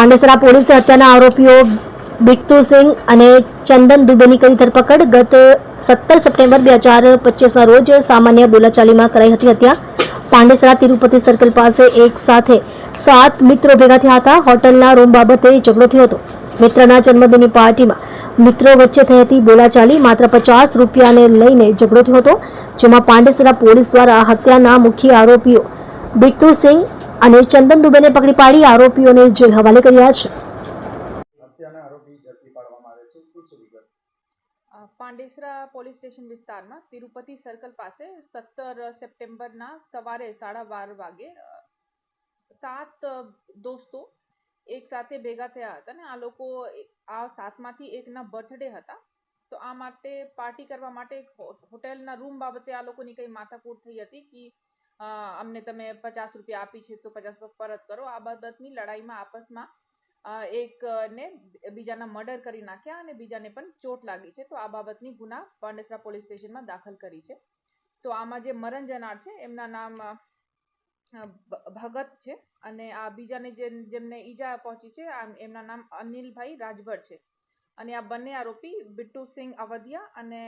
પાંડેસરા પોલીસે હત્યાના આરોપીઓ બિટ્ટુ સિંહ અને ચંદન દુબેની કરી ધરપકડ. ગત સત્તર સપ્ટેમ્બર બે હજાર પચીસના રોજ સામાન્ય બોલાચાલીમાં કરાઈ હતી હત્યા. પાંડેસરા તિરુપતિ સર્કલ પાસે એક સાથે સાત મિત્રો ભેગા થયા હતા. હોટલના રૂમ બાબતે ઝઘડો થયો હતો. મિત્રના જન્મદિનની પાર્ટીમાં મિત્રો વચ્ચે થઈ હતી બોલાચાલી. માત્ર પચાસ રૂપિયાને લઈને ઝઘડો થયો હતો, જેમાં પાંડેસરા પોલીસ દ્વારા હત્યાના મુખ્ય આરોપીઓ બિટ્ટુ સિંહ અને ચંદન દુબેને પકડી પાડી આરોપીઓને જેલ હવાલે કર્યા છે. પાંડેસરા પોલીસ સ્ટેશન વિસ્તારમાં તિરુપતિ સર્કલ પાસે સત્તર સપ્ટેમ્બરના સવારે સાડા બાર વાગે સાત દોસ્તો એક સાથે ભેગા થયા હતા ને આ લોકો આ સાતમાંથી એકના બર્થડે હતા. તો આ માટે પાર્ટી કરવા માટે એક હોટેલના રૂમ બાબતે આ લોકોની કંઈ માથાકૂટ થઈ હતી કે અમને તમે પચાસ રૂપિયા આપી છે તો પચાસ પરત કરો. આ બાબતની લડાઈમાં આપસમાં એક ને બીજાના મર્ડર કરી નાખ્યા અને બીજાને પણ ચોટ લાગી છે. તો આ બાબતની ગુના પાંડેસરા પોલીસ સ્ટેશનમાં દાખલ કરી છે. તો આમાં જે મરણ જનાર છે, એમના નામ ભગત છે અને આ બીજાને જેમને ઈજા પહોંચી છે એમના નામ અનિલભાઈ રાજભર છે. અને આ બંને આરોપી બિટ્ટુ સિંહ અવધિયા અને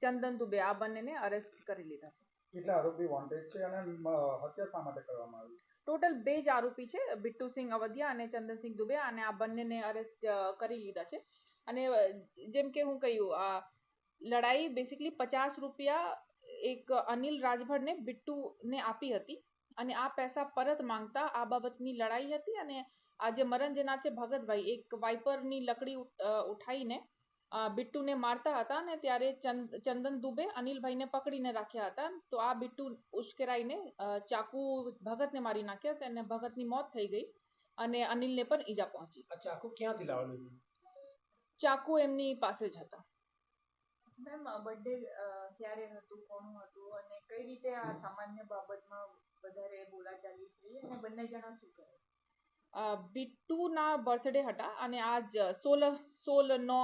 ચંદન દુબે આ બંનેને અરેસ્ટ કરી લીધા છે. કેટલા આરોપી વોન્ટેડ છે અને હત્યા શા માટે કરવામાં આવી? ટોટલ બે જ આરોપી છે બિટ્ટુસિંહ અવધિયા અને ચંદનસિંહ દુબે, અને આ બંનેને અરેસ્ટ કરી લીધા છે. અને જેમ કે હું કહ્યું, આ લડાઈ બેસિકલી પચાસ રૂપિયા એક અનિલ રાજભરને બિટ્ટુને આપી હતી. અને આ પૈસા પરત માંગતા આ બાબતની લડાઈ હતી અને આ જે મરણ જનાર છે ભગતભાઈ. એક વાઇપરની લકડી ઉઠાઈને બિટ્ટુને મારતા હતા ને ત્યારે ચંદન દુબે અનિલભાઈને પકડીને રાખ્યા હતા. તો આ બિટ્ટુ ઉશ્કેરાઈને ચાકુ ભગતને મારી નાખ્યા અને ભગતની મોત થઈ ગઈ અને અનિલને પણ ઈજા પહોંચી. ચાકુ ક્યાંથી લાવેલું ચાકુ એમની પાસે જ હતા. મેમ બર્થડે ક્યારે હતું કોનું હતું અને કઈ રીતે આ સામાન્ય બાબતમાં વધારે બોલાચાલી થઈ અને બંને જણા શું કરે? બિટ્ટુના બર્થડે હતા અને આજ સોળ સોળ નો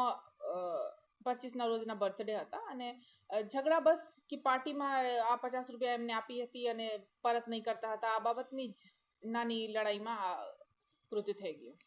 પચીસ ના રોજના બર્થડે હતા અને ઝઘડા બસ કે પાર્ટીમાં આ પચાસ રૂપિયા એમને આપી હતી અને પરત નહીં કરતા હતા. આ બાબતની જ નાની લડાઈમાં આ કૃત્ય થઈ ગયું.